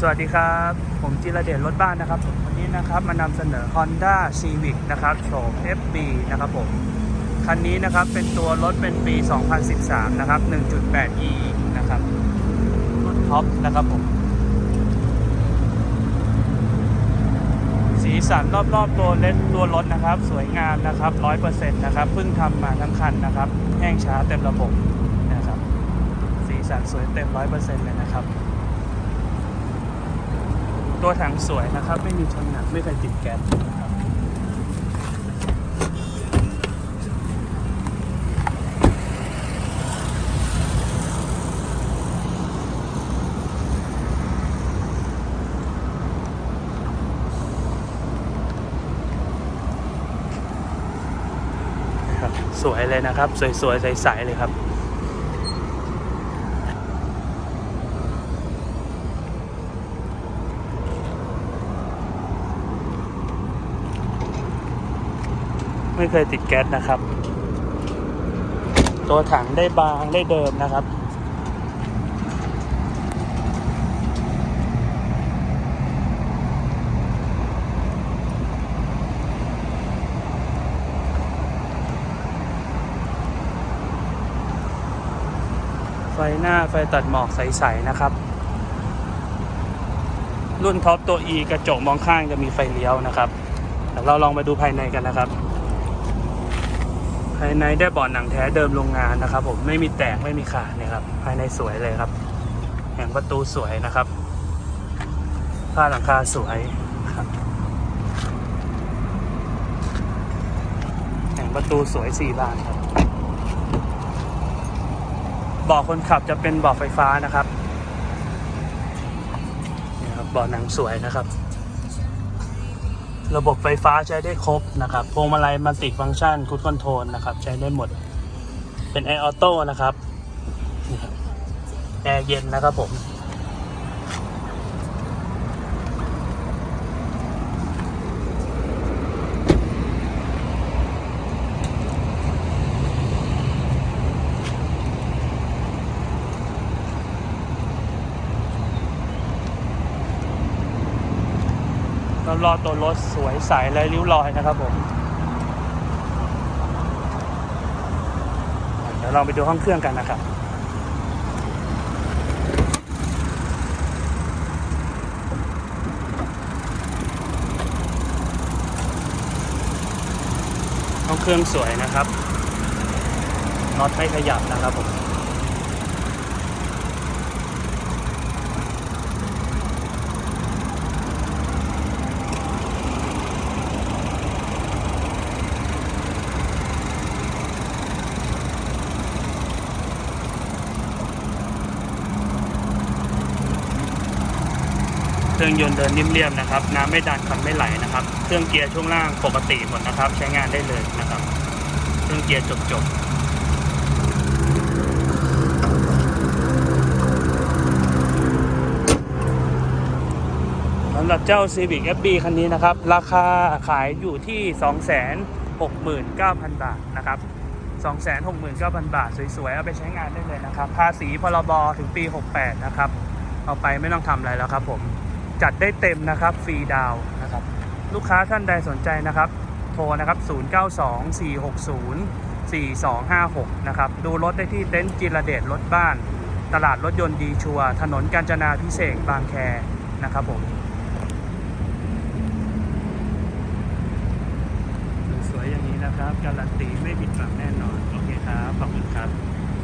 สวัสดีครับ ผมจิรเดชรถบ้านนะครับผมวันนี้นะครับมานำเสนอ Honda Civic นะครับโฉม FB นะครับผม คันนี้นะครับเป็นตัวรถเป็นปี 2013 นะครับ 1.8e นะครับ รุ่นท็อปนะครับผม สีสันรอบๆตัวเล่นตัวรถนะครับ สวยงามนะครับ 100%นะครับเพิ่งทำมาทั้งคันนะครับ แห้งช้าเต็มระบบนะครับ สีสันสวยเต็ม 100%เลยนะครับ ตัวถังสวยนะครับ ไม่มีชนหนักไม่เคยติดแก๊สนะครับสวยเลยนะครับ สวยๆใสๆเลยครับ ไม่เคยติดแก๊สนะครับ ตัวถังได้บางได้เดิมนะครับไฟหน้าไฟตัดหมอกใส ๆ นะครับ รุ่นท็อปตัว E กระจกมองข้างจะมีไฟเลี้ยวนะครับเดี๋ยวเราลองไปดูภายในกันนะครับ ภายในได้บาะหนังแท้เดิมโรงงานนะครับ ผมไม่มีแตกไม่มีขาดนะครับ ภายในสวยเลยครับแผงประตูสวยนะครับผ้าหลังคาสวยครับแผงประตูสวยสี่บานครับบาะคนขับจะเป็นบาะไฟฟ้านะครับนี่ครับบาะหนังสวยนะครับ ระบบไฟฟ้าใช้ได้ครบนะครับ พวงมาลัยมัลติฟังก์ชันคูดคอนโทรลนะครับ ใช้ได้หมด เป็นแอร์ออโต้นะครับแอร์เย็นนะครับผม รอบๆตัวรถสวยใสและริ้วรอยนะครับผมเดี๋ยวเราไปดูห้องเครื่องกันนะครับห้องเครื่องสวยนะครับน็อตไม่ขยับนะครับผม เครื่องยนต์เดินนิ่มเรียบนะครับ น้ำไม่ดันคันไม่ไหลนะครับ เครื่องเกียร์ช่วงล่างปกติหมดนะครับ ใช้งานได้เลยนะครับ เครื่องเกียร์จบจบสำหรับเจ้า Civic FB คันนี้นะครับ ราคาขายอยู่ที่ 269,000 บาทนะครับ 269,000 บาท สวยๆ เอาไปใช้งานได้เลยนะครับ ภาษีพรบถึงปี 68 นะครับ เอาไปไม่ต้องทำอะไรแล้วครับผม จัดได้เต็มนะครับฟรีดาวนะครับ ลูกค้าท่านใดสนใจนะครับ โทรนะครับ 092460 4256 นะครับ ดูรถได้ที่เต็นท์จิรเดชรถบ้าน ตลาดรถยนต์ดีชัว ถนนกาญจนาพิเศษบางแคนะครับผม